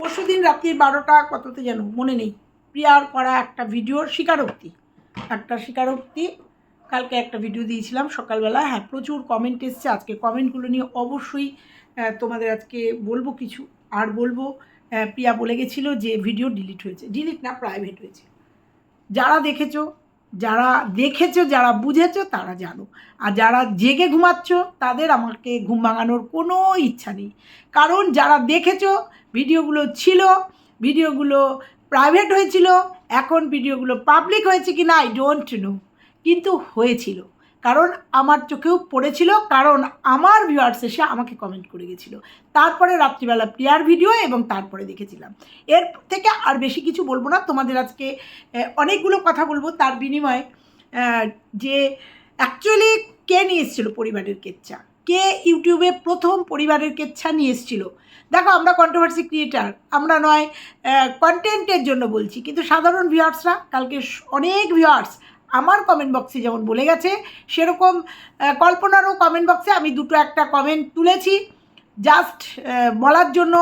পরশু দিন রাত্রি বারোটা, কততে যেন মনে নেই। প্রিয়ার করা একটা ভিডিওর স্বীকারোক্তি। একটা স্বীকারোক্তি। কালকে একটা ভিডিও দিয়েছিলাম সকালবেলা হ্যাঁ প্রচুর কমেন্ট এসছে। আজকে কমেন্টগুলো নিয়ে অবশ্যই তোমাদের আজকে বলব কিছু। আর বলব প্রিয়া বলে গেছিল যে ভিডিও ডিলিট হয়েছে। ডিলিট না প্রাইভেট হয়েছে। যারা দেখেছ যারা দেখেছ, যারা বুঝেছ, তারা জানো। আর যারা জেগে ঘুমাচ্ছ, তাদের আমাকে ঘুম ভাঙানোর কোনো ইচ্ছা নেই। কারণ যারা দেখেছ, ভিডিওগুলো ছিল, ভিডিওগুলো প্রাইভেট হয়েছিল, এখন ভিডিওগুলো পাবলিক হয়েছে কি না আই ডোন্ট নো কিন্তু হয়েছিল। কারণ আমার চোখেও পড়েছিল, কারণ আমার ভিউয়ার্স এসে আমাকে কমেন্ট করে গেছিল। তারপরে রাত্রিবেলা প্রিয়ার ভিডিও এবং তারপরে দেখেছিলাম। এর থেকে আর বেশি কিছু বলব না। তোমাদের আজকে অনেকগুলো কথা বলব। তার বিনিময়ে যে অ্যাকচুয়ালি কে নিয়ে এসেছিল পরিবারের কেচ্ছা? কে ইউটিউবে প্রথম পরিবারের কেচ্ছা নিয়ে এসেছিল? দেখো, আমরা কন্ট্রোভার্সি ক্রিয়েটার আমরা নয় কন্টেন্টের জন্য বলছি। কিন্তু সাধারণ ভিউয়ার্সরা কালকে অনেক ভিউয়ার্স আমার কমেন্ট বক্সে যেমন বলে গেছে, সেরকম কল্পনারও কমেন্ট বক্সে আমি দুটো একটা কমেন্ট তুলেছি। জাস্ট বলার জন্য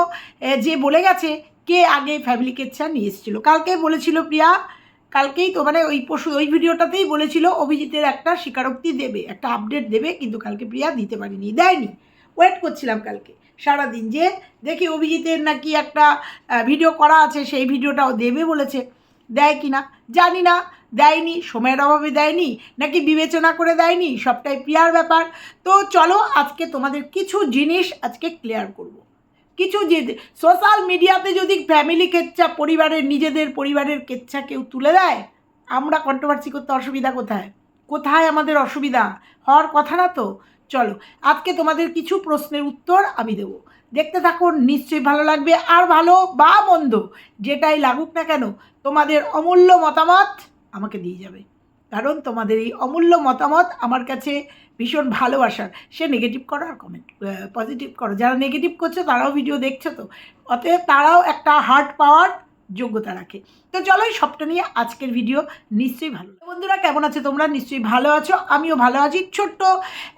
যে বলে গেছে, কে আগে ফ্যামিলি কেচ্ছা নিয়ে এসেছিল। কালকে বলেছিল প্রিয়া, কালকেই তো মানে ওই পশু, ওই ভিডিওটাতেই বলেছিল, অভিজিতের একটা স্বীকারোক্তি দেবে, একটা আপডেট দেবে, কিন্তু কালকে প্রিয়া দিতে পারিনি, দেয়নি। ওয়েট করছিলাম কালকে, সারাদিন যে দেখি অভিজিতের নাকি একটা ভিডিও করা আছে, সেই ভিডিওটাও দেবে বলেছে, দেয় কি না জানি না। দেয়নি, সময়ের অভাবে দেয়নি, নাকি বিবেচনা করে দেয়নি, সবটাই প্রিয়ার ব্যাপার। তো চলো আজকে তোমাদের কিছু জিনিস আজকে ক্লিয়ার করব। কিছু যে সোশ্যাল মিডিয়াতে যদি ফ্যামিলি কেচ্ছা, পরিবারের নিজেদের পরিবারের কেচ্ছা কেউ তুলে দেয়, আমরা কন্ট্রোভার্সি করতে অসুবিধা কোথায়? কোথায় আমাদের অসুবিধা? হওয়ার কথা না তো? চলো, আজকে তোমাদের কিছু প্রশ্নের উত্তর আমি দেবো। দেখতে থাকুন নিশ্চয়ই ভালো লাগবে, আর ভালো বা মন্দ, যেটাই লাগুক না কেন, তোমাদের অমূল্য মতামত আমাকে দিয়ে যাবে। কারণ তোমাদের এই অমূল্য মতামত আমার কাছে ভীষণ ভালোবাসার। সে নেগেটিভ করো আর কমেন্ট পজিটিভ করো। যারা নেগেটিভ করছ তারাও ভিডিও দেখছ তো। অতএব তারাও একটা হার্ট পাওয়ার যোগ্যতা রাখে। তো চলো এই সবটা নিয়ে আজকের ভিডিও নিশ্চয়ই ভালো বন্ধুরা, কেমন আছে তোমরা? নিশ্চয়ই ভালো আছো। আমিও ভালো আছি। ছোট্ট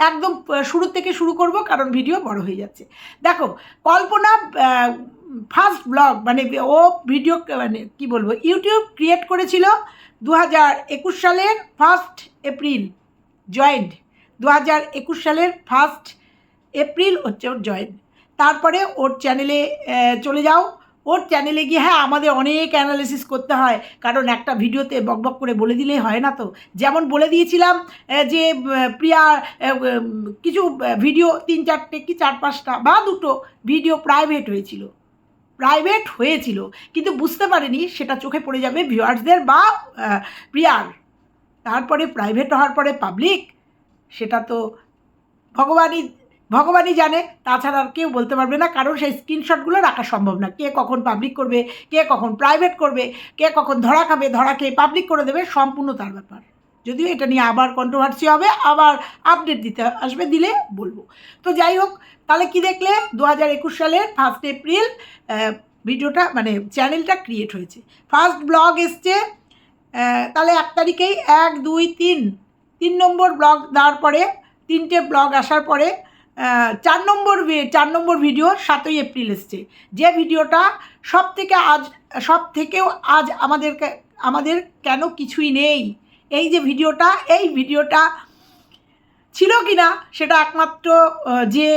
একদম শুরু থেকে শুরু করব কারণ ভিডিও বড় হয়ে যাচ্ছে। দেখো, কল্পনা ফার্স্ট ব্লগ মানে ও ভিডিও মানে কি বলব ইউটিউব ক্রিয়েট করেছিল দু হাজার একুশ সালের ফার্স্ট এপ্রিল, জয়েন্ট। দু হাজার একুশ সালের ফার্স্ট এপ্রিল হচ্ছে ওর জয়েন্ট। তারপরে ওর চ্যানেলে চলে যাও। ওর চ্যানেলে গিয়ে হ্যাঁ আমাদের অনেক অ্যানালিসিস করতে হয়। কারণ একটা ভিডিওতে বকবক করে বলে দিলেই হয় না তো। যেমন বলে দিয়েছিলাম যে প্রিয়া কিছু ভিডিও, তিন চারটে কি, চার পাঁচটা বা দুটো ভিডিও প্রাইভেট হয়েছিল। প্রাইভেট হয়েছিল। কিন্তু বুঝতে পারেনি, সেটা চোখে পড়ে যাবে ভিউয়ার্সদের বা প্রিয়ার। তারপরে প্রাইভেট হওয়ার পরে পাবলিক সেটা তো ভগবানই ভগবানই জানে। তাছাড়া আর কেউ বলতে পারবে না কারণ সেই স্ক্রিনশটগুলো রাখা সম্ভব না। কে কখন পাবলিক করবে, কে কখন প্রাইভেট করবে, কে কখন ধরা খাবে, ধরা খেয়ে পাবলিক করে দেবে, সম্পূর্ণ তার ব্যাপার। যদিও এটা নিয়ে আবার কন্ট্রোভার্সি হবে, আবার আপডেট দিতে আসবে, দিলে বলব। তো যাই হোক তাহলে কি দেখলে? দু হাজার একুশ সালের ফার্স্ট এপ্রিল ভিডিওটা মানে চ্যানেলটা ক্রিয়েট হয়েছে। ফার্স্ট ব্লগ এসছে তাহলে এক তারিখেই এক, দুই, তিন। তিন নম্বর ব্লগ দেওয়ার পরে, তিনটে ব্লগ আসার পরে চার নম্বর চার নম্বর ভিডিও সাতই এপ্রিল এসছে। যে ভিডিওটা সব থেকে আজ সব থেকেও আজ আমাদের আমাদের কেন কিছুই নেই? এই যে ভিডিওটা এই ভিডিওটা ছিল কি না সেটা একমাত্র যে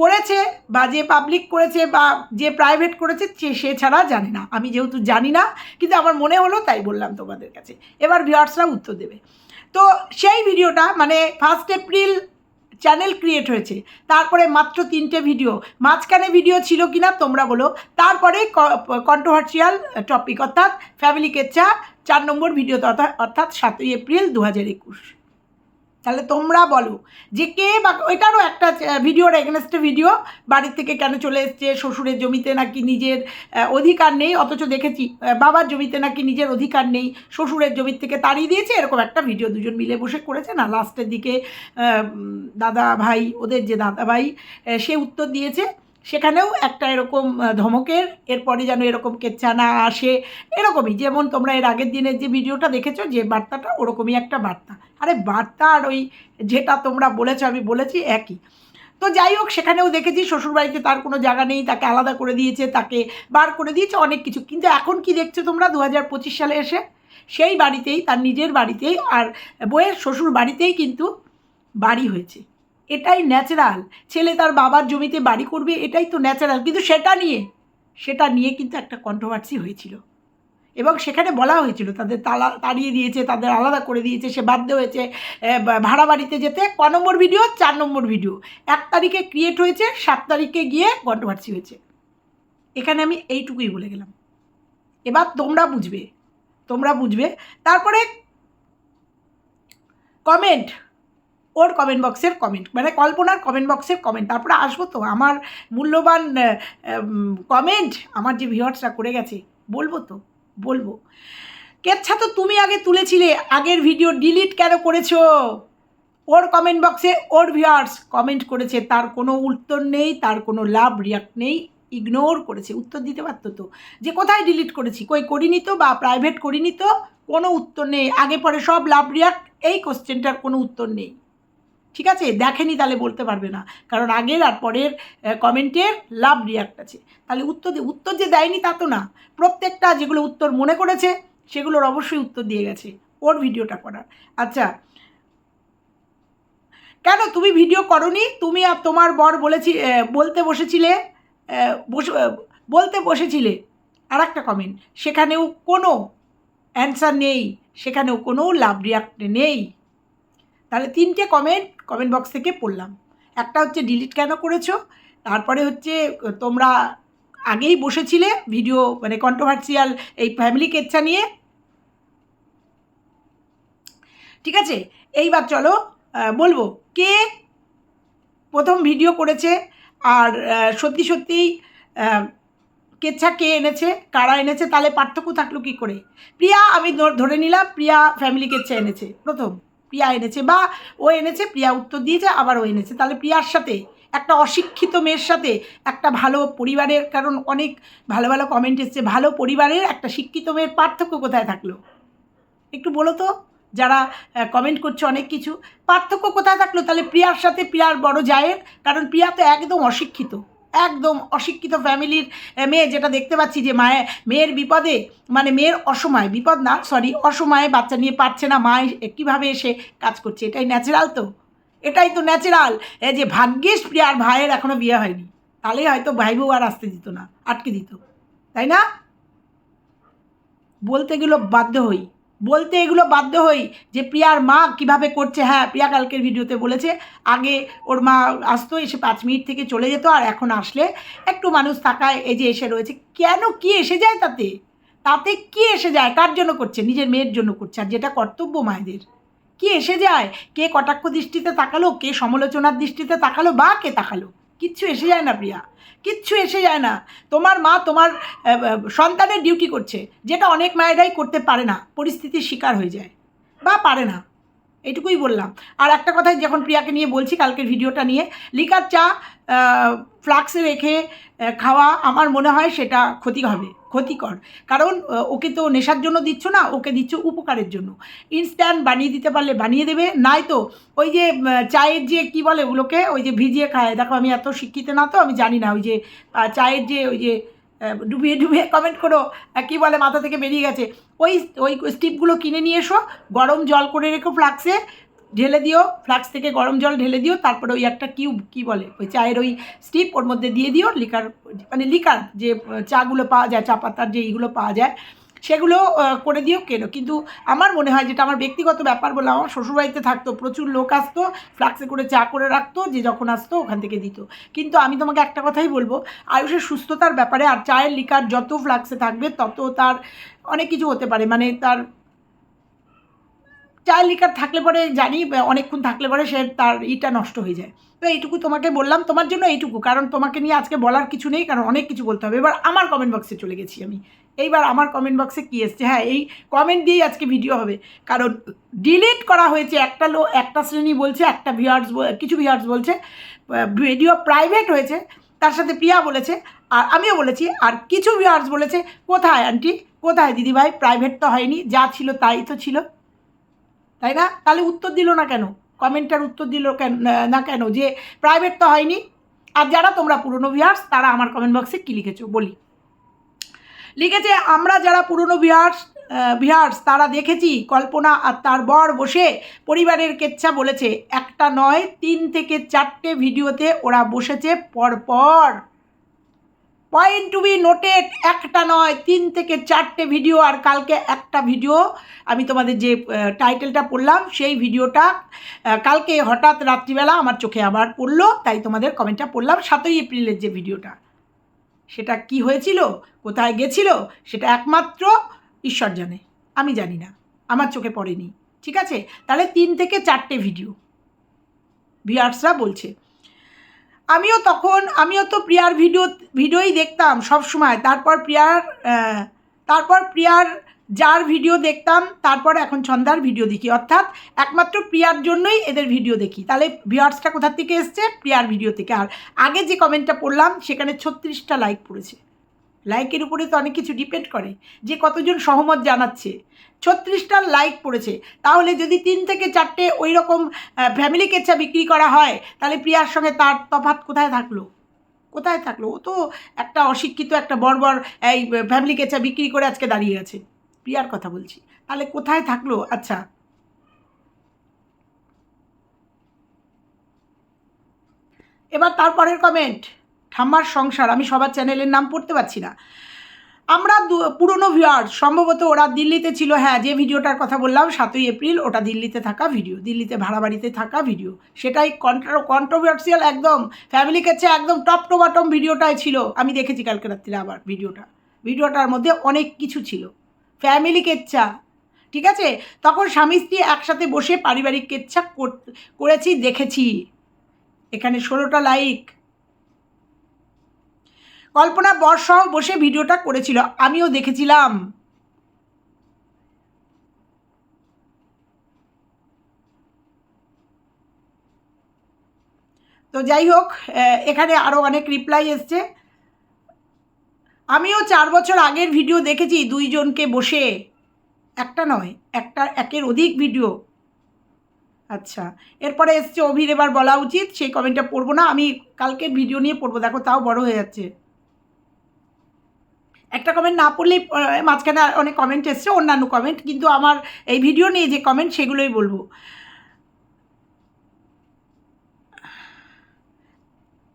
করেছে বা যে পাবলিক করেছে বা যে প্রাইভেট করেছে, সে ছাড়া জানে না। আমি যেহেতু জানি না, কিন্তু আমার মনে হলো তাই বললাম তোমাদের কাছে। এবার ভিউয়ার্সরা উত্তর দেবে। তো সেই ভিডিওটা মানে ফার্স্ট এপ্রিল চ্যানেল ক্রিয়েট হয়েছে, তারপরে মাত্র তিনটে ভিডিও মাঝখানে ভিডিও ছিল কি না তোমরা বলো। তারপরে কন্ট্রোভার্সিয়াল টপিক অর্থাৎ ফ্যামিলি কেচ্ছা, চার নম্বর ভিডিও অর্থাৎ সাতই এপ্রিল দু হাজার একুশ। তাহলে তোমরা বলো যে কে বা ওইটারও একটা ভিডিওর এগেনস্টে ভিডিও বাড়ির থেকে কেন চলে এসছে, শ্বশুরের জমিতে নাকি নিজের অধিকার নেই, অথচ দেখেছি বাবার জমিতে নাকি নিজের অধিকার নেই, শ্বশুরের জমির থেকে তাড়িয়ে দিয়েছে, এরকম একটা ভিডিও দুজন মিলে বসে করেছে। না লাস্টের দিকে দাদা ভাই, ওদের যে দাদা ভাই সে উত্তর দিয়েছে। সেখানেও একটা এরকম ধমকের এরপরে যেন এরকম কেচ্ছা না আসে, এরকমই। যেমন তোমরা এর আগের দিনের যে ভিডিওটা দেখেছ, যে বার্তাটা, ওরকমই একটা বার্তা। আরে বার্তা আর ওই যেটা তোমরা বলেছ, আমি বলেছি একই। তো যাই হোক, সেখানেও দেখেছি, শ্বশুরবাড়িতে তার কোনো জায়গা নেই, তাকে আলাদা করে দিয়েছে, তাকে বার করে দিয়েছে, অনেক কিছু। কিন্তু এখন কি দেখছ তোমরা? দু হাজার পঁচিশ সালে এসে সেই বাড়িতেই, তার নিজের বাড়িতেই আর বইয়ের শ্বশুর বাড়িতেই কিন্তু বাড়ি হয়েছে। এটাই ন্যাচারাল ছেলে তার বাবার জমিতে বাড়ি করবে, এটাই তো ন্যাচারাল কিন্তু সেটা নিয়ে সেটা নিয়ে কিন্তু একটা কন্ট্রোভার্সি হয়েছিল। এবং সেখানে বলা হয়েছিল, তাদের তালা তাড়িয়ে দিয়েছে, তাদের আলাদা করে দিয়েছে, সে বাধ্য হয়েছে ভাড়া বাড়িতে যেতে। ক নম্বর ভিডিও চার নম্বর ভিডিও এক তারিখে ক্রিয়েট হয়েছে, সাত তারিখে গিয়ে কন্ট্রোভার্সি হয়েছে। এখানে আমি এইটুকুই বলে গেলাম। এবার তোমরা বুঝবে তোমরা বুঝবে। তারপরে কমেন্ট ওর কমেন্ট বক্সের কমেন্ট মানে কল্পনার কমেন্ট বক্সের কমেন্ট তারপরে আসব তো, আমার মূল্যবান কমেন্ট আমার যে ভিউয়ার্সরা করে গেছে, বলব তো, বলব। কেচ্ছা তো তুমি আগে তুলেছিলে, আগের ভিডিও ডিলিট কেন করেছ? ওর কমেন্ট বক্সে ওর ভিউয়ার্স কমেন্ট করেছে, তার কোনো উত্তর নেই, তার কোনো লাভ রিয়াক্ট নেই ইগনোর করেছে, উত্তর দিতে পারতো তো। যে কোথায় ডিলিট করেছি? কই করিনি তো বা প্রাইভেট করিনি তো? কোনো উত্তর নেই, আগে পরে সব লাভ রিয়াক্ট এই কোশ্চেনটার কোনো উত্তর নেই। ঠিক আছে? দেখেনি তাহলে বলতে পারবে না। কারণ আগের আর পরের কমেন্টের লাভ রিয়াক্ট আছে। তাহলে উত্তর উত্তর যে দেয়নি তা তো না। প্রত্যেকটা যেগুলো উত্তর মনে করেছে, সেগুলোর অবশ্যই উত্তর দিয়ে গেছে ওর ভিডিওটা করার। আচ্ছা কেন তুমি ভিডিও করনি? তুমি আর তোমার বর বলেছি বলতে বসেছিলে বসে বলতে বসেছিলে। আর একটা কমেন্ট সেখানেও কোনো অ্যান্সার নেই। সেখানেও কোনো লাভ রিয়াক্ট নেই। তাহলে তিনটে কমেন্ট কমেন্ট বক্স থেকে পড়লাম। একটা হচ্ছে ডিলিট কেন করেছ? তারপরে হচ্ছে, তোমরা আগেই বসেছিলে ভিডিও মানে কন্ট্রোভার্সিয়াল এই ফ্যামিলি কেচ্ছা নিয়ে। ঠিক আছে? এইবার চলো বলব কে প্রথম ভিডিও করেছে? আর সত্যি সত্যিই কেচ্ছা কে এনেছে? কারা এনেছে? তাহলে পার্থক্য থাকল কি করে? প্রিয়া, আমি ধরে নিলাম, প্রিয়া ফ্যামিলি কেচ্ছা এনেছে। প্রথম। প্রিয়া এনেছে বা ও এনেছে, প্রিয়া উত্তর দিয়েছে, আবার ও এনেছে। তাহলে প্রিয়ার সাথে, একটা অশিক্ষিত মেয়ের সাথে, একটা ভালো পরিবারের, কারণ অনেক ভালো ভালো কমেন্ট এসছে, ভালো পরিবারের একটা শিক্ষিত মেয়ের পার্থক্য কোথায় থাকল? একটু বলো তো, যারা কমেন্ট করছে অনেক কিছু। পার্থক্য কোথায় থাকল? তাহলে প্রিয়ার সাথে প্রিয়ার বড় জায়ের, কারণ প্রিয়া তো একদম অশিক্ষিত। একদম অশিক্ষিত ফ্যামিলির মেয়ে যেটা দেখতে পাচ্ছি যে মায়ের মেয়ের বিপদে মানে মেয়ের অসময়, বিপদ না সরি অসময়ে বাচ্চা নিয়ে পারছে না, মা কীভাবে এসে কাজ করছে, এটাই ন্যাচারাল তো? এটাই তো ন্যাচারাল এই যে ভাগ্যিস প্রিয়ার ভাইয়ের এখনও বিয়ে হয়নি তাহলেই হয়তো ভাই বউ আর আসতে দিত না, আটকে দিত, তাই না? বলতে গেলো বাধ্য হই। বলতে এগুলো বাধ্য হই যে প্রিয়ার মা কীভাবে করছে। হ্যাঁ প্রিয়া কালকের ভিডিওতে বলেছে, আগে ওর মা আসতো, এসে পাঁচ মিনিট থেকে চলে যেত আর এখন আসলে একটু মানুষ থাকায় এই যে এসে রয়েছে। কেন কি এসে যায় তাতে? তাতে কি এসে যায়? কার জন্য করছে? নিজের মেয়ের জন্য করছে। আর যেটা কর্তব্য মায়েদের। কি এসে যায়? কে কটাক্ষ দৃষ্টিতে তাকালো? কে সমালোচনার দৃষ্টিতে তাকালো? বা কে তাকালো? কিচ্ছু এসে যায় না, প্রিয়া। কিচ্ছু এসে যায় না। তোমার মা তোমার সন্তানের ডিউটি করছে, যেটা অনেক মায়েরাই করতে পারে না, পরিস্থিতির শিকার হয়ে যায়। বা পারে না। এইটুকুই বললাম। আর একটা কথাই যখন প্রিয়াকে নিয়ে বলছি কালকের ভিডিওটা নিয়ে, লিকার চা ফ্লাক্সে রেখে খাওয়া আমার মনে হয় সেটা ক্ষতি হবে, ক্ষতিকর। কারণ ওকে তো নেশার জন্য দিচ্ছ না, ওকে দিচ্ছ উপকারের জন্য। ইনস্ট্যান্ট বানিয়ে দিতে পারলে বানিয়ে দেবে, নাই তো ওই যে চায়ের যে কি বলে ওগুলোকে, ওই যে ভিজিয়ে খায়। দেখো আমি এত শিক্ষিত না তো, আমি জানি না, ওই যে চায়ের যে ওই যে ডুবিয়ে ডুবিয়ে কমেন্ট করো। কী বলে, মাথা থেকে বেরিয়ে গেছে। ওই ওই স্টিপগুলো কিনে নিয়ে এসো, গরম জল করে রেখো ফ্লাক্সে, ঢেলে দিও, ফ্লাক্স থেকে গরম জল ঢেলে দিও, তারপরে ওই একটা কিউব, কি বলে, ওই চায়ের ওই স্টিপ, ওর মধ্যে দিয়ে দিও, লিকার মানে লিকার যে চাগুলো পাওয়া যায়, চা পাতার যে এইগুলো পাওয়া যায় সেগুলো করে দিও কেন? কিন্তু আমার মনে হয় যেটা আমার ব্যক্তিগত ব্যাপার বলে আমার শ্বশুরবাড়িতে থাকতো, প্রচুর লোক আসতো ফ্লাক্সে করে চা করে রাখতো, যে যখন আসতো ওখান থেকে দিত। কিন্তু আমি তোমাকে একটা কথাই বলব, আয়ুষের সুস্থতার ব্যাপারে আর চায়ের লিকার যত ফ্লাক্সে থাকবে, তত তার অনেক কিছু হতে পারে। মানে তার চায়ের লিকার থাকলে পরে জানি অনেকক্ষণ থাকলে পরে সে তার ইটা নষ্ট হয়ে যায়। তো এইটুকু তোমাকে বললাম, তোমার জন্য এইটুকু, কারণ তোমাকে নিয়ে আজকে বলার কিছু নেই, কারণ অনেক কিছু বলতে হবে। এবার আমার কমেন্ট বক্সে চলে গেছি আমি। এইবার আমার কমেন্ট বক্সে কী এসছে? হ্যাঁ এই কমেন্ট দিয়েই আজকে ভিডিও হবে। কারণ ডিলিট করা হয়েছে, একটা লো, একটা শ্রেণি বলছে, একটা ভিউয়ার্স কিছু ভিউয়ার্স বলছে ভিডিও প্রাইভেট হয়েছে, তার সাথে প্রিয়া বলেছে, আর আমিও বলেছি, আর কিছু ভিউয়ার্স বলেছে, কোথায় আন্টি কোথায় দিদিভাই? প্রাইভেট তো হয়নি, যা ছিল তাই তো ছিল। তাই না? তাহলে উত্তর দিল না কেন? কমেন্টটার উত্তর দিল কেন, না কেন? যে প্রাইভেট তো হয়নি। আর যারা তোমরা পুরনো ভিউয়ার্স তারা আমার কমেন্ট বক্সে কী লিখেছো? বলি। লিখেছে, আমরা যারা পুরনো ভিউয়ার্স ভিউয়ার্স তারা দেখেছি কল্পনা আর তার বর বসে পরিবারের কেচ্ছা বলেছে। একটা নয়, তিন থেকে চারটে ভিডিওতে ওরা বসেছে পরপর। পয়েন্ট টু বি নোটেড একটা নয়, তিন থেকে চারটে ভিডিও আর কালকে একটা ভিডিও আমি তোমাদের যে টাইটেলটা পড়লাম, সেই ভিডিওটা কালকে হঠাৎ রাত্রিবেলা আমার চোখে আবার পড়ল, তাই তোমাদের কমেন্টটা পড়লাম। সাতই এপ্রিলের যে ভিডিওটা সেটা কি হয়েছিল, কোথায় গেছিল, সেটা একমাত্র ঈশ্বর জানে। আমি জানি না, আমার চোখে পড়েনি, ঠিক আছে? তাহলে তিন থেকে চারটে ভিডিও ভিউয়ার্সরা বলছে আমিও তখন, আমিও তো প্রিয়ার ভিডিও, ভিডিওই দেখতাম সব সময় তারপর প্রিয়ার তারপর প্রিয়ার যার ভিডিও দেখতাম, তারপর এখন ছন্দার ভিডিও দেখি। অর্থাৎ একমাত্র প্রিয়ার জন্যই এদের ভিডিও দেখি। তাহলে ভিউয়ার্সটা কোথার থেকে এসছে? প্রিয়ার ভিডিও থেকে। আর আগে যে কমেন্টটা পড়লাম, সেখানে ছত্রিশটা লাইক পড়েছে। লাইকের উপরে তো অনেক কিছু ডিপেন্ড করে। যে কতজন সহমত জানাচ্ছে। ছত্রিশটা লাইক পড়েছে। তাহলে যদি তিন থেকে চারটে ওই রকম ফ্যামিলি কেচ্ছা বিক্রি করা হয়, তাহলে প্রিয়ার সঙ্গে তার তফাৎ কোথায় থাকল? কোথায় থাকল? ও তো একটা অশিক্ষিত, একটা বর্বর, এই ফ্যামিলি কেচ্ছা বিক্রি করে আজকে দাঁড়িয়ে আছে। প্রিয়ার কথা বলছি। তাহলে কোথায় থাকল? আচ্ছা। এবার তারপরের কমেন্ট ঠাম্মার সংসার, আমি সবার চ্যানেলের নাম পড়তে পারছি না। আমরা পুরনো ভিউয়ার, সম্ভবত ওরা দিল্লিতে ছিল হ্যাঁ যে ভিডিওটার কথা বললাম, সাতই এপ্রিল, ওটা দিল্লিতে থাকা ভিডিও, দিল্লিতে ভাড়া বাড়িতে থাকা ভিডিও। সেটাই কন্ট্রো কন্ট্রোভার্সিয়াল একদম ফ্যামিলি কাছে একদম টপ টু বটম ভিডিওটাই ছিল। আমি দেখেছি কালকে রাত্রিরে আবার ভিডিওটা। ভিডিওটার মধ্যে অনেক কিছু ছিল। ফ্যামিলি কেচ্ছা, ঠিক আছে? তখন স্বামী স্ত্রী একসাথে বসে পারিবারিক কেচ্ছা কর- করেছি, দেখেছি। এখানে ষোলোটা লাইক কল্পনা বর্ষাও বসে ভিডিওটা করেছিল, আমিও দেখেছিলাম। তো যাই হোক এখানে আরও অনেক রিপ্লাই এসছে। আমিও চার বছর আগের ভিডিও দেখেছি দুইজনকে বসে। একটা নয়, একটা একের অধিক ভিডিও আচ্ছা এরপরে এসছে অভির, এবার বলা উচিত সেই কমেন্টটা পড়ব না, আমি কালকে ভিডিও নিয়ে পড়ব, দেখো তাও বড় হয়ে যাচ্ছে। একটা কমেন্ট না পড়লেই মাঝখানে অনেক কমেন্ট এসছে, অন্যান্য কমেন্ট কিন্তু আমার এই ভিডিও নিয়ে যে কমেন্ট সেগুলোই বলব।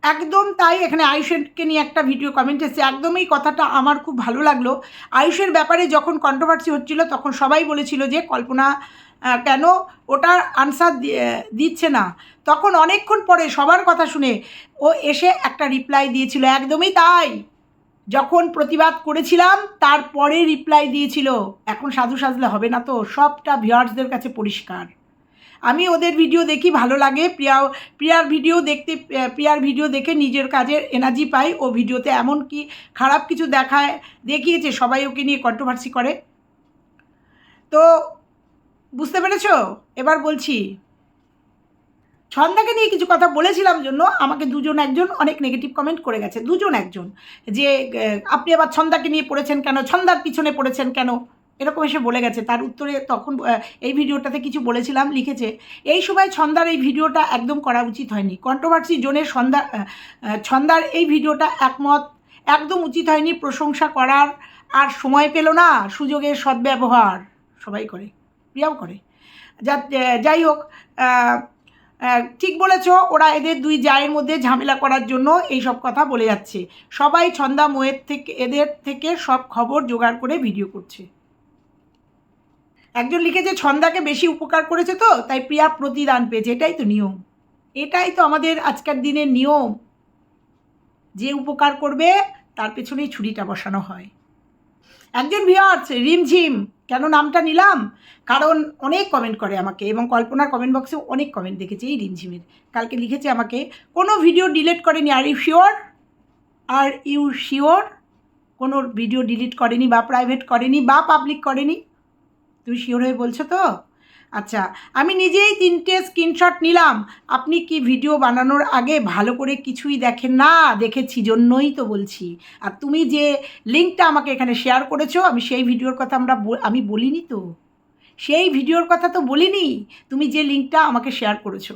একদম তাই এখানে আয়ুষেরকে নিয়ে একটা ভিডিও কমেন্ট এসেছে একদমই কথাটা আমার খুব ভালো লাগল। আয়ুষের ব্যাপারে যখন কন্ট্রোভার্সি হচ্ছিল, তখন সবাই বলেছিল যে, কল্পনা কেন ওটার আনসার দিচ্ছে না? তখন অনেকক্ষণ পরে সবার কথা শুনে ও এসে একটা রিপ্লাই দিয়েছিল, একদমই তাই। যখন প্রতিবাদ করেছিলাম, তারপরে রিপ্লাই দিয়েছিল, এখন সাধু সাজলে হবে না তো, সবটা ভিউয়ার্সদের কাছে পরিষ্কার। আমি ওদের ভিডিও দেখি, ভালো লাগে। প্রিয়া, প্রিয়ার ভিডিও দেখতে, প্রিয়ার ভিডিও দেখে নিজের কাজের এনার্জি পাই। ও ভিডিওতে এমন কি, খারাপ কিছু দেখায়, দেখিয়েছে, সবাই ওকে নিয়ে কন্ট্রোভার্সি করে। তো, বুঝতে পেরেছ? এবার বলছি ছন্দাকে নিয়ে কিছু কথা বলেছিলাম জন্য আমাকে দুজন একজন অনেক নেগেটিভ কমেন্ট করে গেছে, দুজন একজন, যে আপনি আবার ছন্দাকে নিয়ে পড়েছেন কেন, ছন্দার পিছনে পড়েছেন কেন? এরকম এসে বলে গেছে। তার উত্তরে তখন এই ভিডিওটাতে কিছু বলেছিলাম, লিখেছে, এই সময় ছন্দার এই ভিডিওটা একদম করা উচিত হয়নি। কন্ট্রোভার্সি জোনের সন্ধ্যা ছন্দার এই ভিডিওটা একমত, একদম উচিত হয়নি। প্রশংসা করার আর সময় পেল না। সুযোগের সদ্ব্যবহার। সবাই করে, প্রিয়াও করে। যা যাই হোক ঠিক বলেছ, ওরা এদের দুই জায়ের মধ্যে ঝামেলা করার জন্য এই সব কথা বলে যাচ্ছে। সবাই ছন্দা মোয়ের থেকে, এদের থেকে সব খবর জোগাড় করে ভিডিও করছে। একজন লিখেছে, ছন্দাকে বেশি উপকার করেছে তো, তাই প্রিয়া প্রতিদান পেয়েছে। এটাই তো নিয়ম। এটাই তো আমাদের আজকের দিনের নিয়ম। যে উপকার করবে, তার পেছনেই ছুরিটা বসানো হয়। একজন ভিওয়ার্স রিমঝিম কেন নামটা নিলাম? কারণ অনেক কমেন্ট করে আমাকে এবং কল্পনার কমেন্ট বক্সে অনেক কমেন্ট দেখেছি, এই রিমঝিমের। কালকে লিখেছে আমাকে, কোনো ভিডিও ডিলিট করেনি are you sure are you sure কোনো ভিডিও ডিলিট করেনি বা প্রাইভেট করেনি বা পাবলিক করেনি? তুমি শিওর হয়ে বলছো তো? আচ্ছা আমি নিজেই তিনটে স্ক্রিনশট নিলাম। আপনি কি ভিডিও বানানোর আগে ভালো করে কিছুই দেখেন না? দেখেছি, জন্যই তো বলছি। আর তুমি যে লিঙ্কটা আমাকে এখানে শেয়ার করেছ, আমি সেই ভিডিওর কথা আমরা আমি বলিনি তো? সেই ভিডিওর কথা তো বলিনি? তুমি যে লিঙ্কটা আমাকে শেয়ার করেছ।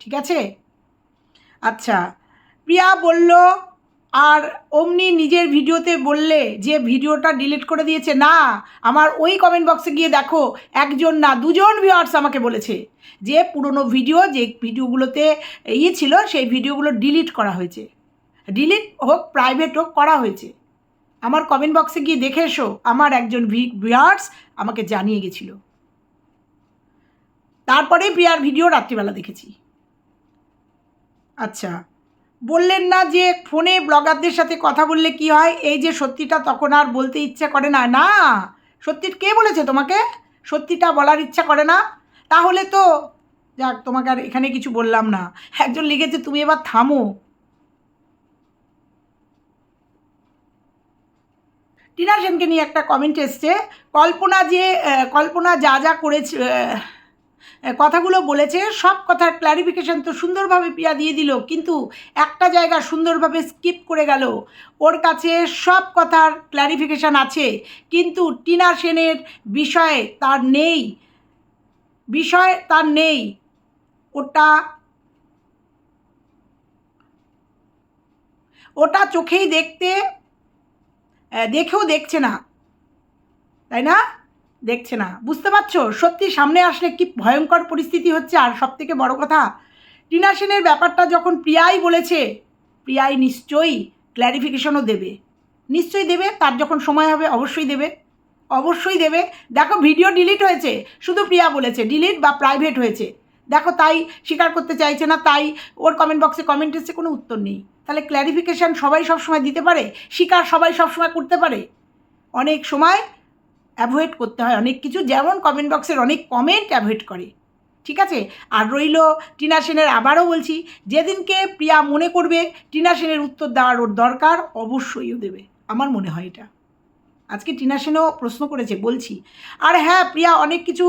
ঠিক আছে? আচ্ছা প্রিয়া বলল আর অমনি নিজের ভিডিওতে বললে যে ভিডিওটা ডিলিট করে দিয়েছে, না, আমার ওই কমেন্ট বক্সে গিয়ে দেখো, একজন না, দুজন ভিউয়ার্স আমাকে বলেছে যে পুরনো ভিডিও যে ভিডিওগুলোতে ইয়ে ছিল, সেই ভিডিওগুলো ডিলিট করা হয়েছে। ডিলিট হোক প্রাইভেট হোক, করা হয়েছে। আমার কমেন্ট বক্সে গিয়ে দেখে এসো, আমার একজন ভিউয়ার্স আমাকে জানিয়ে গেছিল। তারপরে প্রিয়ার ভিডিও রাত্রিবেলা দেখেছি। আচ্ছা বললেন না যে ফোনে ব্লগারদের সাথে কথা বললে কি হয়? এই যে সত্যিটা তখন আর বলতে ইচ্ছা করে না। না সত্যি কে বলেছে তোমাকে? সত্যিটা বলার ইচ্ছা করে না? তাহলে তো যাক, তোমাকে আর এখানে কিছু বললাম না। একজন লিখেছে, তুমি এবার থামো। টিনা সেনকে নিয়ে একটা কমেন্ট এসছে, কল্পনা যে কল্পনা যা যা করেছে কথাগুলো বলেছে, সব কথার ক্ল্যারিফিকেশন তো সুন্দরভাবে প্রিয়া দিয়ে দিল, কিন্তু একটা জায়গা সুন্দরভাবে স্কিপ করে গেল। ওর কাছে সব কথার ক্ল্যারিফিকেশান আছে, কিন্তু টিনা সেনের বিষয়ে তার নেই। বিষয় তার নেই। ওটা ওটা চোখেই দেখতে দেখেও দেখছে না। তাই না? দেখছে না। বুঝতে পারছ? সত্যি সামনে আসলে কি ভয়ঙ্কর পরিস্থিতি হচ্ছে? আর সব থেকে বড় কথা, টিনা সেনের ব্যাপারটা যখন প্রিয়াই বলেছে, প্রিয়াই নিশ্চয়ই ক্ল্যারিফিকেশনও দেবে। নিশ্চয়ই দেবে, তার যখন সময় হবে অবশ্যই দেবে। অবশ্যই দেবে। দেখো ভিডিও ডিলিট হয়েছে, শুধু প্রিয়া বলেছে ডিলিট বা প্রাইভেট হয়েছে। দেখো, তাই স্বীকার করতে চাইছে না, তাই ওর কমেন্ট বক্সে কমেন্ট এসছে, কোনো উত্তর নেই। তাহলে ক্ল্যারিফিকেশান সবাই সবসময় দিতে পারে? স্বীকার সবাই সবসময় করতে পারে? অনেক সময় অ্যাভয়েড করতে হয় অনেক কিছু। যেমন কমেন্ট বক্সের অনেক কমেন্ট অ্যাভয়েড করে। ঠিক আছে? আর রইল টিনা সেনের আবারও বলছি, যেদিনকে প্রিয়া মনে করবে, টিনা সেনের উত্তর দেওয়ার ওর দরকার অবশ্যই ও দেবে। আমার মনে হয় এটা। আজকে টিনা সেনও প্রশ্ন করেছে, বলছি, আর হ্যাঁ প্রিয়া অনেক কিছু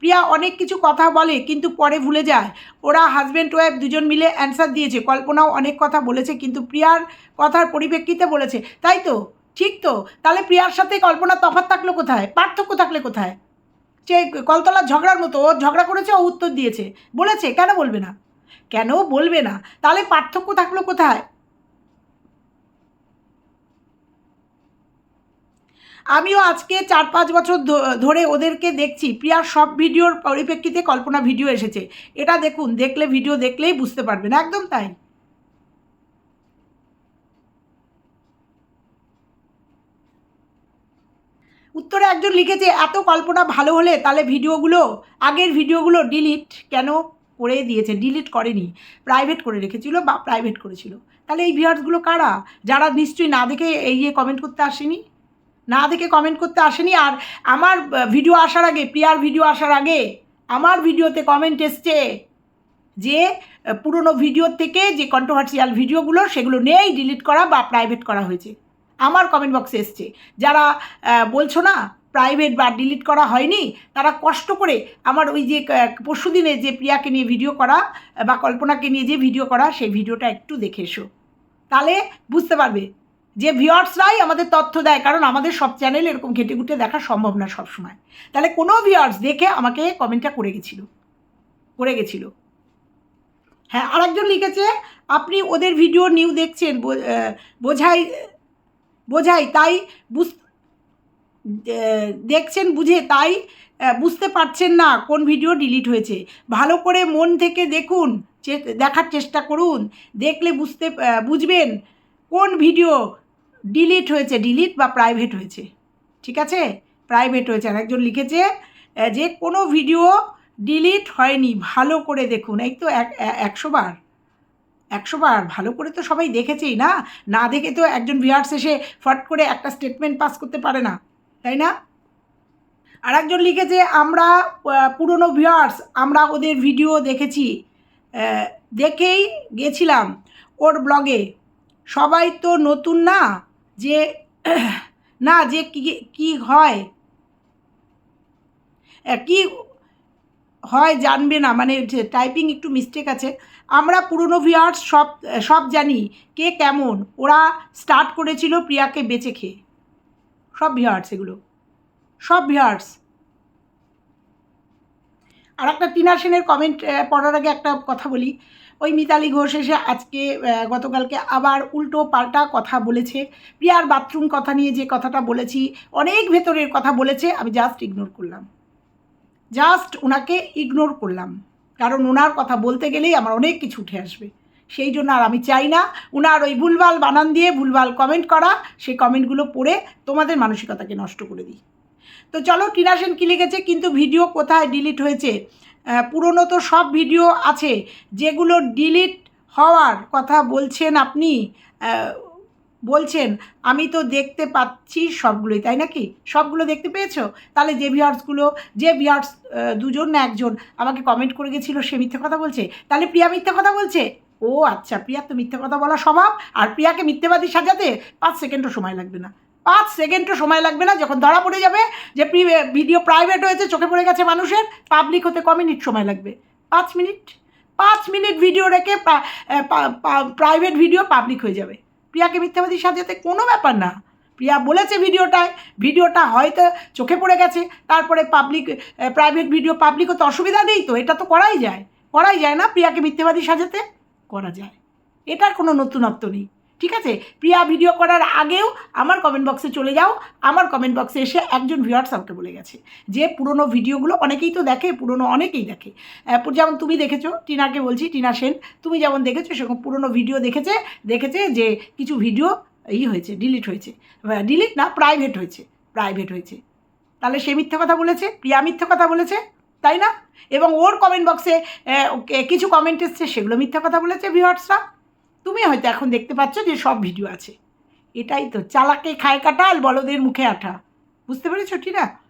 প্রিয়া অনেক কিছু কথা বলে, কিন্তু পরে ভুলে যায়। ওরা হাজব্যান্ড ওয়াইফ দুজন মিলে অ্যান্সার দিয়েছে। কল্পনাও অনেক কথা বলেছে, কিন্তু প্রিয়ার কথার পরিপ্রেক্ষিতে বলেছে। তাই তো? ঠিক তো? তাহলে প্রিয়ার সাথে কল্পনা তফাৎ থাকল কোথায়? পার্থক্য থাকলে কোথায়? সে কলতলার ঝগড়ার মতো, ও ঝগড়া করেছে, ও উত্তর দিয়েছে। বলেছে, কেন বলবে না? কেন বলবে না? তাহলে পার্থক্য থাকল কোথায়? আমিও আজকে চার পাঁচ বছর ধরে ওদেরকে দেখছি। প্রিয়ার সব ভিডিওর পরিপ্রেক্ষিতে কল্পনা ভিডিও এসেছে। এটা দেখুন, দেখলে, ভিডিও দেখলেই বুঝতে পারবেন। একদম তাই। উত্তরে একজন লিখেছে, এত কল্পনা ভালো হলে তাহলে ভিডিওগুলো, আগের ভিডিওগুলো ডিলিট কেন করে দিয়েছে? ডিলিট করেনি। প্রাইভেট করে রেখেছিল বা প্রাইভেট করেছিল। তাহলে এই ভিউয়ার্সগুলো কারা? যারা নিশ্চয়ই না দেখে এই ইয়ে কমেন্ট করতে আসেনি? না দেখে কমেন্ট করতে আসেনি? আর আমার ভিডিও আসার আগে, প্রিয়ার ভিডিও আসার আগে, আমার ভিডিওতে কমেন্ট এসছে যে পুরনো ভিডিওর থেকে যে কন্ট্রোভার্সিয়াল ভিডিওগুলো সেগুলো নেই ডিলিট করা বা প্রাইভেট করা হয়েছে। আমার কমেন্ট বক্সে এসছে। যারা বলছো না প্রাইভেট বা ডিলিট করা হয়নি, তারা কষ্ট করে আমার ওই যে পরশু দিনে যে প্রিয়াকে নিয়ে ভিডিও করা, বা কল্পনাকে নিয়ে যে ভিডিও করা, সেই ভিডিওটা একটু দেখে এসো। তাহলে বুঝতে পারবে যে ভিউয়ার্সরাই আমাদের তথ্য দেয়, কারণ আমাদের সব চ্যানেল এরকম ঘেটে ঘুটে দেখা সম্ভব না সবসময়। তাহলে কোনো ভিউয়ার্স দেখে আমাকে কমেন্টটা করে গেছিল, করে গেছিল। হ্যাঁ আরেকজন লিখেছে, আপনি ওদের ভিডিও নিউ দেখছেন বোঝাই বোঝাই, তাই বুঝ দেখছেন বুঝে, তাই বুঝতে পারছেন না কোন ভিডিও ডিলিট হয়েছে। ভালো করে মন থেকে দেখুন দেখার চেষ্টা করুন, দেখলে বুঝতে বুঝবেন কোন ভিডিও ডিলিট হয়েছে, ডিলিট বা প্রাইভেট হয়েছে। ঠিক আছে? প্রাইভেট হয়েছে। আর একজন লিখেছে যে কোনো ভিডিও ডিলিট হয়নি, ভালো করে দেখুন। এই তো একশো বার। একশো বার ভালো করে তো সবাই দেখেছেই না? না দেখে তো একজন ভিউয়ার্স এসে ফট করে একটা স্টেটমেন্ট পাস করতে পারে না, তাই না? আর একজন লিখেছে, আমরা পুরনো ভিউয়ার্স আমরা ওদের ভিডিও দেখেছি দেখেই গেছিলাম ওর ব্লগে সবাই তো নতুন না, যে না, যে কী হয়? কি হয় জানবে না মানে টাইপিং একটু মিস্টেক আছে। আমরা পুরনো ভিউয়ার্স সব সব জানি কে কেমন। ওরা স্টার্ট করেছিল প্রিয়াকে বেঁচে খেয়ে। সব ভিউয়ার্স এগুলো। সব ভিউয়ার্স আর একটা টিনা সেনের কমেন্ট পড়ার আগে একটা কথা বলি। ওই মিতালি ঘোষ এসে আজকে গতকালকে আবার উল্টো পাল্টা কথা বলেছে। প্রিয়ার বাথরুম কথা নিয়ে যে কথাটা বলেছি, অনেক ভেতরের কথা বলেছে, আমি জাস্ট ইগনোর করলাম। জাস্ট ওনাকে ইগনোর করলাম। কারণ ওনার কথা বলতে গেলেই আমার অনেক কিছু উঠে আসবে। সেই জন্য আর আমি চাই না ওনার ওই ভুলভাল বানান দিয়ে ভুলভাল কমেন্ট করা, সেই কমেন্টগুলো পড়ে তোমাদের মানসিকতাকে নষ্ট করে দিই। তো চলো টিনা সেন কী লিখেছে, কিন্তু ভিডিও কোথায় ডিলিট হয়েছে? পুরনো তো সব ভিডিও আছে, যেগুলো ডিলিট হওয়ার কথা বলছেন আপনি বলছেন, আমি তো দেখতে পাচ্ছি সবগুলোই, তাই নাকি? সবগুলো দেখতে পেয়েছ? তাহলে যে ভিউয়ার্সগুলো যে ভিউয়ার্স দুজন না একজন আমাকে কমেন্ট করে গেছিল, সে মিথ্যে কথা বলছে। তাহলে প্রিয়া মিথ্যে কথা বলছে? ও আচ্ছা প্রিয়া, তো মিথ্যে কথা বলা স্বভাব আর প্রিয়াকে মিথ্যেবাদী সাজাতে পাঁচ সেকেন্ডও সময় লাগবে না। পাঁচ সেকেন্ডও সময় লাগবে না, যখন ধরা পড়ে যাবে, যে প্রি ভিডিও প্রাইভেট হয়েছে, চোখে পড়ে গেছে মানুষের পাবলিক হতে ক মিনিট সময় লাগবে? পাঁচ মিনিট পাঁচ মিনিট ভিডিও রেখে প্রাইভেট ভিডিও পাবলিক হয়ে যাবে। প্রিয়াকে মিথ্যাবাদী সাজাতে কোনো ব্যাপার না। প্রিয়া বলেছে ভিডিওটায়, ভিডিওটা হয়তো চোখে পড়ে গেছে, তারপরে পাবলিক প্রাইভেট ভিডিও পাবলিকও তো অসুবিধা নেই তো, এটা তো করাই যায়। করাই যায় না প্রিয়াকে মিথ্যাবাদী সাজাতে? করা যায়। এটার কোনো নতুনত্ব নেই। ঠিক আছে? প্রিয়া ভিডিও করার আগেও আমার কমেন্ট বক্সে চলে যাও। আমার কমেন্ট বক্সে এসে একজন ভিউয়ার্স আমাকে বলে গেছে যে, পুরনো ভিডিওগুলো অনেকেই তো দেখে, পুরনো অনেকেই দেখে। যেমন তুমি দেখেছ, টিনাকে বলছি, টিনা সেন, তুমি যেমন দেখেছ, সেরকম পুরনো ভিডিও দেখেছে দেখেছে যে কিছু ভিডিও ই হয়েছে ডিলিট হয়েছে। ডিলিট না প্রাইভেট হয়েছে প্রাইভেট হয়েছে। তাহলে সে মিথ্যে কথা বলেছে, প্রিয়া মিথ্যে কথা বলেছে, তাই না? এবং ওর কমেন্ট বক্সে কিছু কমেন্ট এসছে, সেগুলো মিথ্যে কথা বলেছে ভিউয়ার্সরা তুমি হয়তো এখন দেখতে পাচ্ছ যে সব ভিডিও আছে। এটাই তো, চালাকে খায় কাটাল বলদের মুখে আঠা। বুঝতে পেরেছ, টিনা?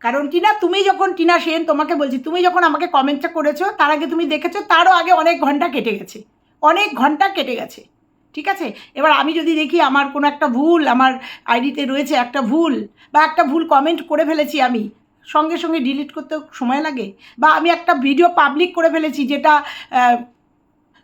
কারণ টিনা, তুমি যখন, টিনা সেন, তোমাকে বলছি, তুমি যখন আমাকে কমেন্টটা করেছ, তার আগে তুমি দেখেছ, তারও আগে অনেক ঘণ্টা কেটে গেছে। অনেক ঘণ্টা কেটে গেছে। ঠিক আছে? এবার আমি যদি দেখি আমার কোনো একটা ভুল, আমার আইডিতে রয়েছে একটা ভুল, বা একটা ভুল কমেন্ট করে ফেলেছি আমি, সঙ্গে সঙ্গে ডিলিট করতে সময় লাগে? বা আমি একটা ভিডিও পাবলিক করে ফেলেছি যেটা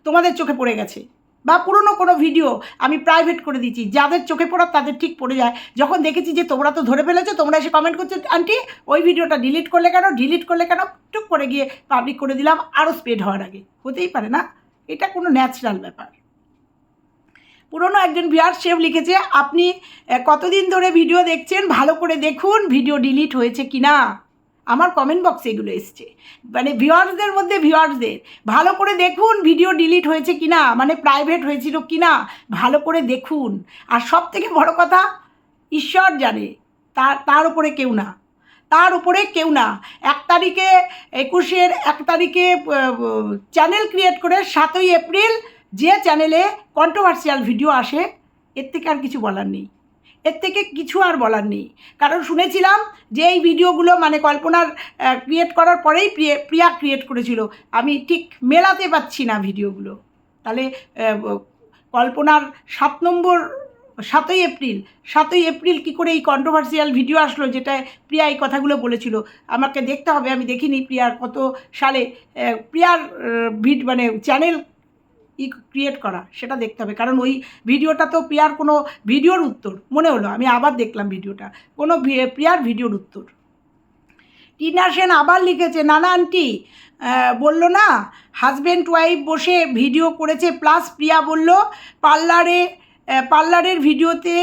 তোমাদের চোখে পড়ে গেছে, বা পুরনো কোনো ভিডিও আমি প্রাইভেট করে দিচ্ছি যাদের চোখে পড়ার তাদের ঠিক পড়ে যায়। যখন দেখেছি যে তোমরা তো ধরে ফেলেছো, তোমরা এসে কমেন্ট করছ, আন্টি, ওই ভিডিওটা ডিলিট করলে কেন? ডিলিট করলে কেন? টুক করে গিয়ে পাবলিক করে দিলাম আরও স্প্রেড হওয়ার আগে। হতেই পারে না? এটা কোনো ন্যাচারাল ব্যাপার। পুরনো একজন ভিউয়ার সেও লিখেছে, আপনি কতদিন ধরে ভিডিও দেখছেন? ভালো করে দেখুন ভিডিও ডিলিট হয়েছে কি না আমার কমেন্ট বক্সে এগুলো এসছে। মানে ভিউয়ার্সদের মধ্যে ভিউয়ার্সদের ভালো করে দেখুন ভিডিও ডিলিট হয়েছে কি না মানে প্রাইভেট হয়েছিল কি না ভালো করে দেখুন। আর সব থেকে বড় কথা, ঈশ্বর জানে, তার তার উপরে কেউ না। তার উপরে কেউ না। এক তারিখে একুশের, এক তারিখে চ্যানেল ক্রিয়েট করে সাতই এপ্রিল যে চ্যানেলে কন্ট্রোভার্সিয়াল ভিডিও আসে, এর থেকে আর কিছু বলার নেই। এর থেকে কিছু আর বলার নেই। কারণ শুনেছিলাম যে এই ভিডিওগুলো মানে কল্পনার ক্রিয়েট করার পরেই প্রিয়া প্রিয়া ক্রিয়েট করেছিল। আমি ঠিক মেলাতে পাচ্ছি না ভিডিওগুলো তাহলে কল্পনার সাত নম্বর, সাতই এপ্রিল সাতই এপ্রিল কি করে এই কন্ট্রোভার্সিয়াল ভিডিও আসলো যেটা প্রিয়া এই কথাগুলো বলেছিল। আমাকে দেখতে হবে, আমি দেখিনি প্রিয়ার কত সালে প্রিয়ার ভিড মানে চ্যানেল ই ক্রিয়েট করা, সেটা দেখতে হবে। কারণ ওই ভিডিওটা তো প্রিয়ার কোনো ভিডিওর উত্তর। মনে হলো, আমি আবার দেখলাম ভিডিওটা। কোনো প্রিয়ার ভিডিওর উত্তর। টিনা সেন আবার লিখেছে, নানা আন্টি বলল না হাজব্যান্ড ওয়াইফ বসে ভিডিও করেছে প্লাস প্রিয়া বলল, পার্লারে পার্লারের ভিডিওতে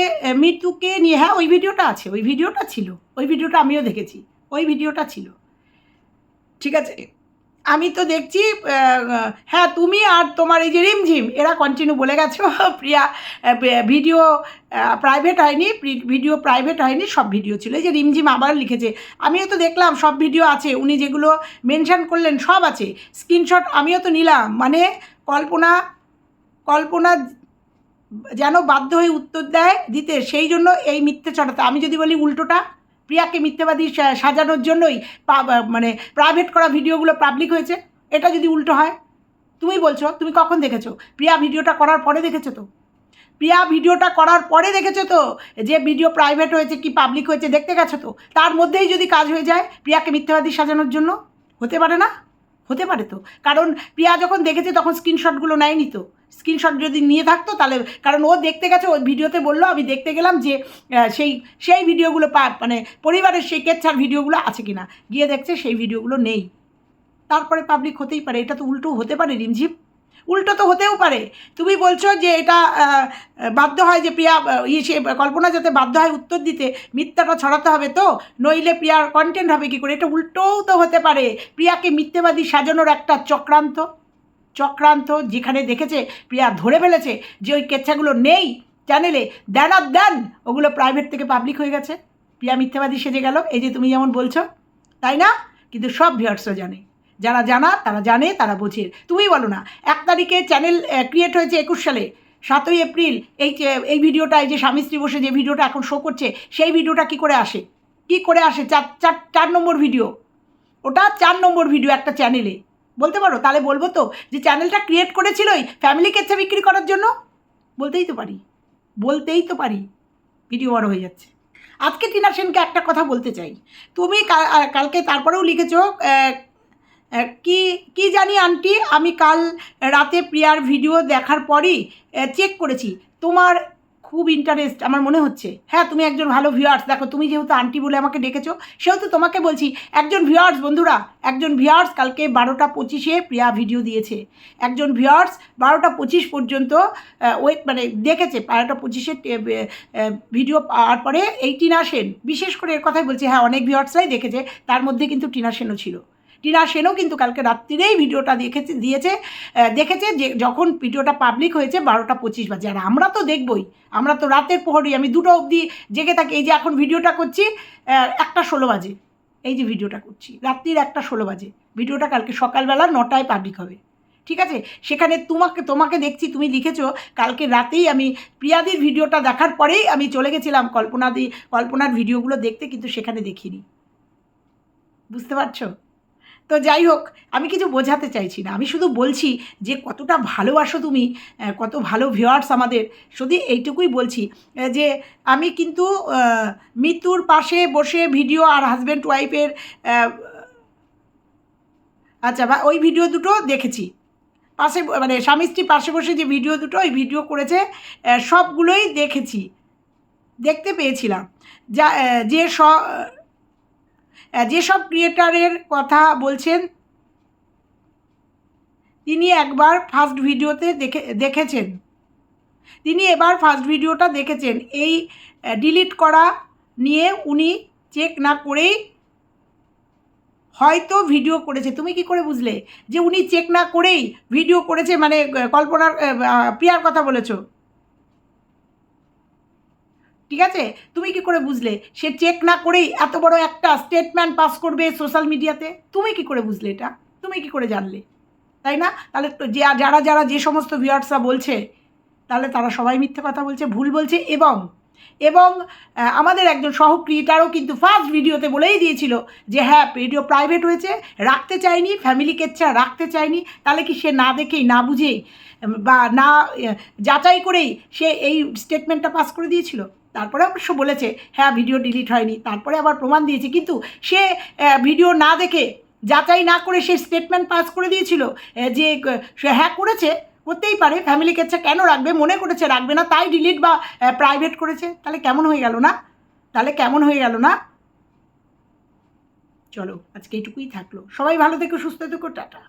মৃত্যুকে নিয়ে হ্যাঁ ওই ভিডিওটা আছে, ওই ভিডিওটা ছিল। ওই ভিডিওটা আমিও দেখেছি। ওই ভিডিওটা ছিল। ঠিক আছে? আমি তো দেখছি হ্যাঁ তুমি আর তোমার এই যে রিমঝিম, এরা কন্টিনিউ বলে গেছো, প্রিয়া ভিডিও প্রাইভেট হয়নি ভিডিও প্রাইভেট হয়নি, সব ভিডিও ছিল। এই যে রিমঝিম আবার লিখেছে, আমিও তো দেখলাম, সব ভিডিও আছে, উনি যেগুলো মেনশান করলেন, সব আছে। স্ক্রিনশট আমিও তো নিলাম মানে কল্পনা কল্পনা যেন বাধ্য হয়ে উত্তর দেয় দিতে, সেই জন্য এই মিথ্যে ছড়াতে আমি যদি বলি উল্টোটা প্রিয়াকে মিথ্যেবাদী সাজানোর জন্যই মানে প্রাইভেট করা ভিডিওগুলো পাবলিক হয়েছে। এটা যদি উল্টো হয়, তুমি বলছো, তুমি কখন দেখেছ? প্রিয়া ভিডিওটা করার পরে দেখেছ তো? প্রিয়া ভিডিওটা করার পরে দেখেছ তো? যে ভিডিও প্রাইভেট হয়েছে কি পাবলিক হয়েছে দেখতে গেছো তো? তার মধ্যেই যদি কাজ হয়ে যায়, প্রিয়াকে মিথ্যাবাদী সাজানোর জন্য? হতে পারে না? হতে পারে তো। কারণ প্রিয়া যখন দেখেছে, তখন স্ক্রিনশটগুলো নেয়নি তো। স্ক্রিনশট যদি নিয়ে থাকতো, তাহলে, কারণ ও দেখতে গেছে, ওই ভিডিওতে বলল, আমি দেখতে গেলাম যে সেই সেই ভিডিওগুলো পা মানে পরিবারের সেই কেচ্ছার ভিডিওগুলো আছে কিনা। গিয়ে দেখছে সেই ভিডিওগুলো নেই। তারপরে পাবলিক হতেই পারে। এটা তো উল্টো হতে পারে, রিমঝিম। উল্টো তো হতেও পারে। তুমি বলছো যে এটা বাধ্য হয় যে প্রিয়া ইয়ে সে, কল্পনা যাতে বাধ্য হয় উত্তর দিতে। মিথ্যাটা ছড়াতে হবে তো? নইলে প্রিয়ার কন্টেন্ট হবে কি করে? এটা উল্টোও তো হতে পারে। প্রিয়াকে মিথ্যেবাদী সাজানোর একটা চক্রান্ত। চক্রান্ত যেখানে দেখেছে প্রিয়া ধরে ফেলেছে যে ওই কেচ্ছাগুলো নেই চ্যানেলে দেন আর দেন, ওগুলো প্রাইভেট থেকে পাবলিক হয়ে গেছে। প্রিয়া মিথ্যাবাদী সেজে গেল, এই যে তুমি যেমন বলছো, তাই না? কিন্তু সব ভিউয়ার্সরা জানে। যারা জানা, তারা জানে, তারা বোঝে। তুমি বলো না, এক তারিখে চ্যানেল ক্রিয়েট হয়েছে একুশ সালে, সাতই এপ্রিল, এই এই ভিডিওটা, এই যে স্বামী স্ত্রী বসে যে ভিডিওটা এখন শো করছে, সেই ভিডিওটা কি করে আসে? কি করে আসে? চার চার চার নম্বর ভিডিও ওটা চার নম্বর ভিডিও একটা চ্যানেলে বলতে পারো? তাহলে বলব তো যে চ্যানেলটা ক্রিয়েট করেছিলই ফ্যামিলি কেচ্ছা বিক্রি করার জন্য? বলতেই তো পারি। বলতেই তো পারি। ভিডিও বড় হয়ে যাচ্ছে। আজকে টিনা সেনকে একটা কথা বলতে চাই। তুমি কালকে তারপরেও লিখেছো কি কি জানি আন্টি, আমি কাল রাতে প্রিয়ার ভিডিও দেখার পরই চেক করেছি। তোমার খুব ইন্টারেস্ট আমার মনে হচ্ছে। হ্যাঁ তুমি একজন ভালো ভিউয়ার্স দেখো, তুমি যেহেতু আন্টি বলে আমাকে ডেকেছো সেহেতু তোমাকে বলছি, একজন ভিউয়ার্স বন্ধুরা, একজন ভিউয়ার্স কালকে বারোটা পঁচিশে প্রিয়া ভিডিও দিয়েছে। একজন ভিউয়ার্স বারোটা পঁচিশ পর্যন্ত ওয়েট মানে দেখেছে, বারোটা পঁচিশে ভিডিও পাওয়ার পরে এই টিনা সেন, বিশেষ করে এর কথাই বলছি হ্যাঁ অনেক ভিউয়ার্সরাই দেখেছে, তার মধ্যে কিন্তু টিনা সেনও ছিল। টিনা সেনও কিন্তু কালকে রাত্রিরেই ভিডিওটা দেখেছে, দিয়েছে দেখেছে যে যখন ভিডিওটা পাবলিক হয়েছে বারোটা পঁচিশ বাজে। আর আমরা তো দেখবই, আমরা তো রাতের প্রহরী, আমি দুটো অবধি জেগে থাকি। এই যে এখন ভিডিওটা করছি একটা ষোলো বাজে। এই যে ভিডিওটা করছি, রাত্রির একটা ষোলো বাজে। ভিডিওটা কালকে সকালবেলা নটায় পাবলিক হবে। ঠিক আছে? সেখানে তোমাকে তোমাকে দেখছি, তুমি লিখেছো, কালকে রাতেই আমি প্রিয়াদির ভিডিওটা দেখার পরেই আমি চলে গেছিলাম কল্পনাদি, কল্পনার ভিডিওগুলো দেখতে, কিন্তু সেখানে দেখিনি। বুঝতে পারছ? তো যাই হোক, আমি কিছু বোঝাতে চাইছি না। আমি শুধু বলছি যে কতটা ভালোবাসো তুমি কত ভালো ভিউয়ার্স আমাদের। শুধু এইটুকুই বলছি যে আমি কিন্তু মৃত্যুর পাশে বসে ভিডিও আর হাজব্যান্ড ওয়াইফের আচ্ছা বা ওই ভিডিও দুটো দেখেছি। পাশে মানে স্বামী স্ত্রী পাশে বসে যে ভিডিও দুটো, ওই ভিডিও করেছে সবগুলোই দেখেছি। দেখতে পেয়েছিলাম। যা যে স যেসব ক্রিয়েটারের কথা বলছেন, তিনি একবার ফার্স্ট ভিডিওতে দেখে, দেখেছেন। তিনি এবার ফার্স্ট ভিডিওটা দেখেছেন। এই ডিলিট করা নিয়ে উনি চেক না করেই হয়তো ভিডিও করেছে। তুমি কি করে বুঝলে? যে উনি চেক না করেই ভিডিও করেছে মানে কল্পনার প্রিয়ার কথা বলেছ। ঠিক আছে? তুমি কি করে বুঝলে? সে চেক না করেই এত বড় একটা স্টেটমেন্ট পাস করবে সোশ্যাল মিডিয়াতে তুমি কি করে বুঝলে এটা? তুমি কি করে জানলে? তাই না? তাহলে যে, যারা যারা যে সমস্ত ভিউয়ার্সরা বলছে, তাহলে তারা সবাই মিথ্যে কথা বলছে, ভুল বলছে এবং এবং আমাদের একজন সহ ক্রিয়েটারও কিন্তু ফার্স্ট ভিডিওতে বলেই দিয়েছিল যে হ্যাঁ ভিডিও প্রাইভেট হয়েছে, রাখতে চাইনি ফ্যামিলি কেচ্ছা রাখতে চাইনি, তাহলে কি সে না দেখেই, না বুঝেই, বা না যাচাই করেই সে এই স্টেটমেন্টটা পাস করে দিয়েছিল? তারপরে অবশ্য বলেছে হ্যাঁ ভিডিও ডিলিট হয়নি। তারপরে আবার প্রমাণ দিয়েছে, কিন্তু সে ভিডিও না দেখে যাচাই না করে সে স্টেটমেন্ট পাস করে দিয়েছিল যে, সে হ্যাঁ করেছে করতেই পারে ফ্যামিলি কেচ্ছা কেন রাখবে, মনে করেছে রাখবে না, তাই ডিলিট বা প্রাইভেট করেছে, তাহলে কেমন হয়ে গেল না? তাহলে কেমন হয়ে গেল না? চলো, আজকে এইটুকুই থাকল। সবাই ভালো থেকো, সুস্থ থেকো, টাটা।